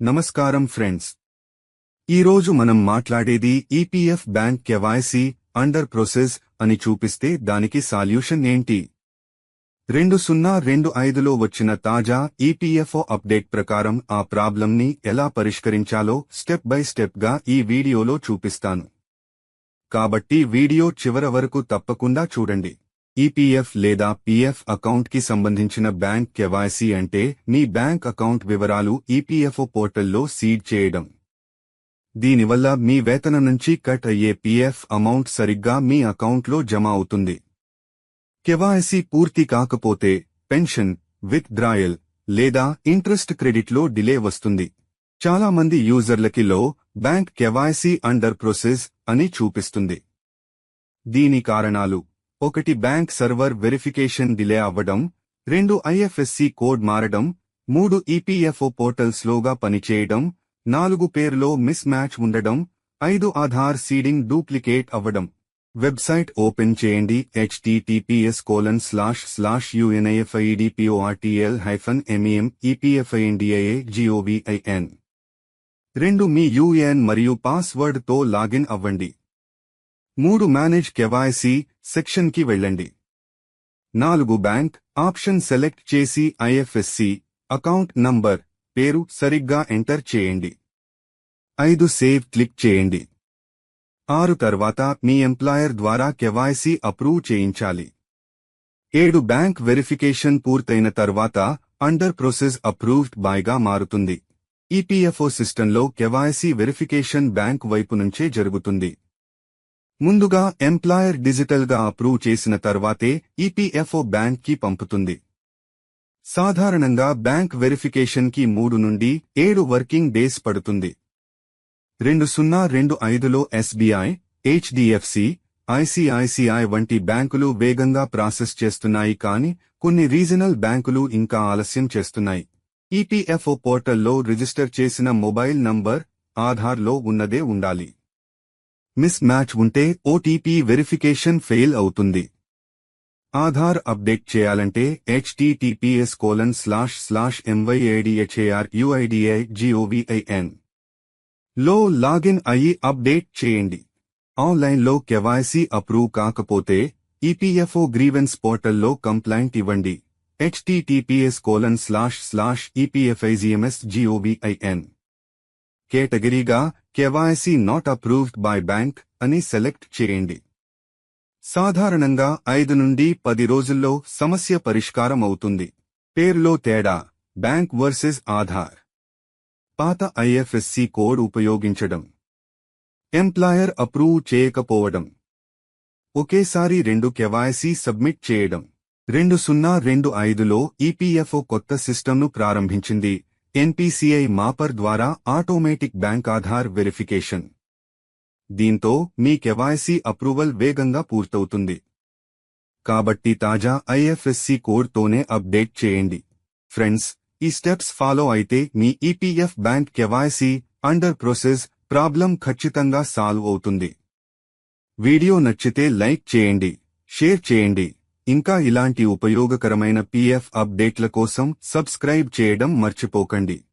నమస్కారం ఫ్రెండ్స్. ఈరోజు మనం మాట్లాడేది EPF bank KYC under process అని చూపిస్తే దానికి సాల్యూషన్ ఏంటి? రెండు సున్నా రెండు ఐదులో వచ్చిన తాజా ఈపీఎఫ్ఓ అప్డేట్ ప్రకారం ఆ ప్రాబ్లంని ఎలా పరిష్కరించాలో స్టెప్ బై స్టెప్గా ఈ వీడియోలో చూపిస్తాను. కాబట్టి వీడియో చివర వరకు తప్పకుండా చూడండి. ఈపీఎఫ్ లేదా పీఎఫ్ అకౌంట్కి సంబంధించిన బ్యాంక్ కెవాైసీ అంటే మీ బ్యాంక్ అకౌంట్ వివరాలు ఈపీఎఫ్ఓ పోర్టల్లో సీడ్ చేయడం. దీనివల్ల మీ వేతనం నుంచి కట్ అయ్యే పీఎఫ్ అమౌంట్ సరిగ్గా మీ అకౌంట్లో జమ అవుతుంది. కెవాైసీ పూర్తి కాకపోతే పెన్షన్ విత్ డ్రాయల్ లేదా ఇంట్రెస్ట్ క్రెడిట్లో డిలే వస్తుంది. చాలా మంది యూజర్లకి లో బ్యాంక్ కెవాైసీ అండర్ ప్రొసెస్ అని చూపిస్తుంది. దీని కారణాలు ఒకటి బ్యాంక్ సర్వర్ వెరిఫికేషన్ డిలే అవ్వడం రెండు ఐఎఫ్ఎస్సి కోడ్ మారడం మూడు ఈపీఎఫ్ఓ పోర్టల్స్లోగా పనిచేయడం నాలుగు పేర్లో మిస్ మ్యాచ్ ఉండడం ఐదు ఆధార్ సీడింగ్ డూప్లికేట్ అవ్వడం. వెబ్సైట్ ఓపెన్ చేయండి https colon slash slash unifiedportal hyphen mem epfindia gov in రెండు మీ యూఏఎన్ మరియు పాస్వర్డ్తో లాగిన్ అవ్వండి. మూడు మేనేజ్ కెవాయసీ సెక్షన్కి వెళ్ళండి. నాలుగు బ్యాంక్ ఆప్షన్ సెలెక్ట్ చేసి ఐఎఫ్ఎస్సి అకౌంట్ నంబర్ పేరు సరిగ్గా ఎంటర్ చేయండి. ఐదు సేవ్ క్లిక్ చేయండి. ఆరు తర్వాత మీ ఎంప్లాయర్ ద్వారా కెవాయసీ అప్రూవ్ చేయించాలి. ఏడు బ్యాంక్ వెరిఫికేషన్ పూర్తయిన తర్వాత అండర్ ప్రొసెస్ అప్రూవ్డ్ బాయ్గా మారుతుంది. ఈపీఎఫ్ఓ సిస్టంలో కెవాయసీ వెరిఫికేషన్ బ్యాంక్ వైపు నుంచే జరుగుతుంది. ముందుగా ఎంప్లాయర్ డిజిటల్గా అప్రూవ్ చేసిన తర్వాతే ఈపీఎఫ్ఓ బ్యాంక్కి పంపుతుంది. సాధారణంగా బ్యాంక్ వెరిఫికేషన్కి మూడు నుండి ఏడు వర్కింగ్ డేస్ పడుతుంది. రెండు సున్నా రెండు ఐదులో ఎస్బీఐ హెచ్డిఎఫ్సి ఐసిఐసిఐ వంటి బ్యాంకులు వేగంగా ప్రాసెస్ చేస్తున్నాయి కానీ కొన్ని రీజనల్ బ్యాంకులు ఇంకా ఆలస్యం చేస్తున్నాయి. ఈపీఎఫ్ఓ పోర్టల్లో రిజిస్టర్ చేసిన మొబైల్ నంబర్ ఆధార్లో ఉన్నదే ఉండాలి. మిస్ మ్యాచ్ ఉంటే ఓటీపీ వెరిఫికేషన్ ఫెయిల్ అవుతుంది. ఆధార్ అప్డేట్ చేయాలంటే https colon slash slash myaadhaar uidai జిఓవిఐఎన్లో login అయ్యి అప్డేట్ చేయండి. ఆన్లైన్లో కెవైసీ అప్రూవ్ కాకపోతే ఈపీఎఫ్ఓ గ్రీవెన్స్ పోర్టల్లో కంప్లైంట్ ఇవ్వండి. Https colon slash slash epfigms gov in కేటగిరీగా KYC not approved by bank అని సెలెక్ట్ చేయండి. సాధారణంగా ఐదు నుండి పది రోజుల్లో సమస్య పరిష్కారం అవుతుంది. పేర్లో తేడా బ్యాంక్ వర్సెస్ ఆధార్. పాత ఐఎఫ్ఎస్సి కోడ్ ఉపయోగించడం. ఎంప్లాయర్ అప్రూవ్ చేయకపోవడం. ఒకేసారి రెండు కెవాైసీ సబ్మిట్ చేయడం. రెండు సున్నా రెండు ఐదులో ఈపీఎఫ్ఓ కొత్త సిస్టమ్ను ప్రారంభించింది. ఎన్పిసిఐ మాపర్ ద్వారా ఆటోమేటిక్ బ్యాంక్ ఆధార్ వెరిఫికేషన్. దీంతో మీ కెవాయసీ అప్రూవల్ వేగంగా పూర్తవుతుంది. కాబట్టి తాజా ఐఎఫ్ఎస్సి కోడ్తోనే అప్డేట్ చేయండి. ఫ్రెండ్స్ ఈ స్టెప్స్ ఫాలో అయితే మీ EPF bank KYC under process problem ఖచ్చితంగా సాల్వ్ అవుతుంది. వీడియో నచ్చితే లైక్ చేయండి షేర్ చేయండి. ఇంకా ఇలాంటి ఉపయోగకరమైన పీఎఫ్ అప్డేట్ల కోసం సబ్స్క్రైబ్ చేయడం మర్చిపోకండి.